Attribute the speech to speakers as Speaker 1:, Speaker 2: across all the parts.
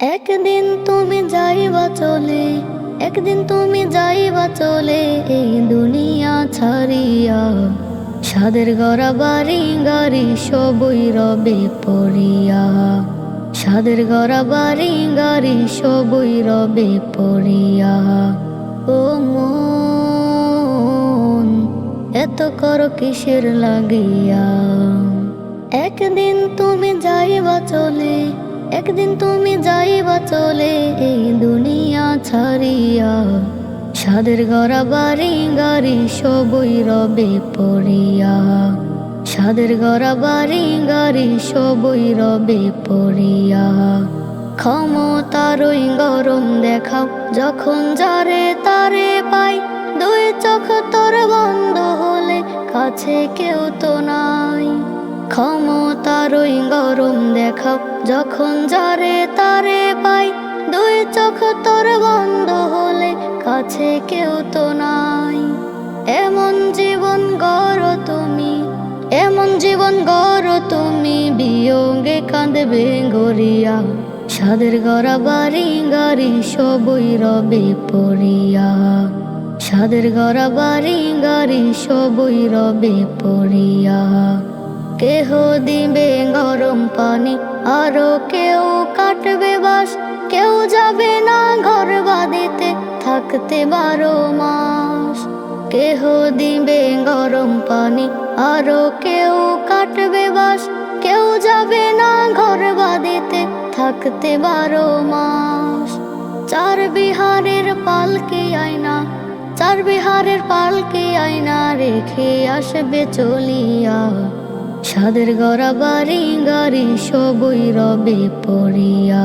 Speaker 1: একদিন তুমি যাইবা চলে, একদিন তুমি যাইবা চলে, এই দুনিয়া ছাড়িয়া সাদের গড়া বাড়ি গাড়ি সবই রবে পড়িয়া। সাদের গড়া বাড়ি গাড়ি সবই রবে পড়িয়া। ও মন, এত করো কিসের লাগিয়া? একদিন তুমি যাইবা চলে একদিন তুমি যাইবা চলে, এই দুনিয়া ছাড়িয়া। সাদের গড়া বাড়ি, গাড়ি সবই রবে পড়িয়া। সাদের গড়া বাড়ি, গাড়ি সবই রবে পড়িয়া। ক্ষমতারই গরম দেখাও, যখন যারে তারে পাই। দুই চোখ তোর বন্ধ হলে কাছে কেউ তো নাই। ক্ষমতারই গরম দেখাও যখন যারে তারে পাই, দুই চোখ তোর বন্ধ হলে কাছে কেউ তো নাই। এমন জীবন গড় তুমি, এমন জীবন গড় তুমি, বিয়োগে কাঁদবে গড়িয়া। সাদের গড়া বাড়ি গাড়ি সবই রবে পড়িয়া। সাদের গড়া বাড়ি গাড়ি সবই রবে পড়িয়া। কেহ দিবে গরম পানি? আরও কেউ কাটবে বাস কেউ যাবে না ঘর বাদিতে থাকতে বারো মাস। কেহ দিবে গরম পানি? আরও কেউ কাটবে বাস কেউ যাবে না ঘর বাদিতে থাকতে বারো মাস। চার বিহারের পালকি আয়না, চার বিহারের পালকি আয়না রেখে আসবে চলিয়া। সাদের গড়া বাড়ি, গাড়ি সবই রবে পড়িয়া।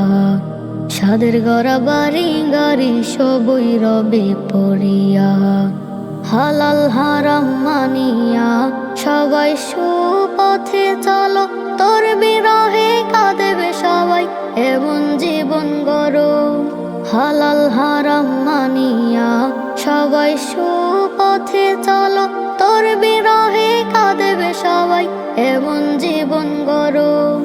Speaker 1: সাদের গড়া বাড়ি, গাড়ি সবই রবে পড়িয়া। হালাল হারাম মানিয়া সবাই সুপথে চলো, তোর বিরহে কাঁদেবে সবাই এমন জীবন গড়ো। হালাল হারাম মানিয়া সবাই সুপথে চলো, তোর এমন জীবন গড়ো।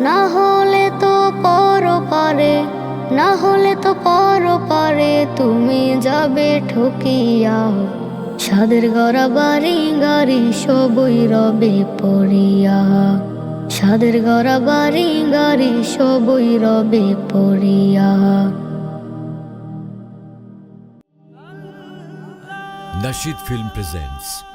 Speaker 1: না হলে তো পর পারে, না হলে তো পর পারে, তুমি যাবে ঠকিয়া। সাদের গড়া বাড়ি, গাড়ি সবই রবে পড়িয়া। সাদের গড়া বাড়ি, গাড়ি সবই রবে পড়িয়া।
Speaker 2: Nashid Film presents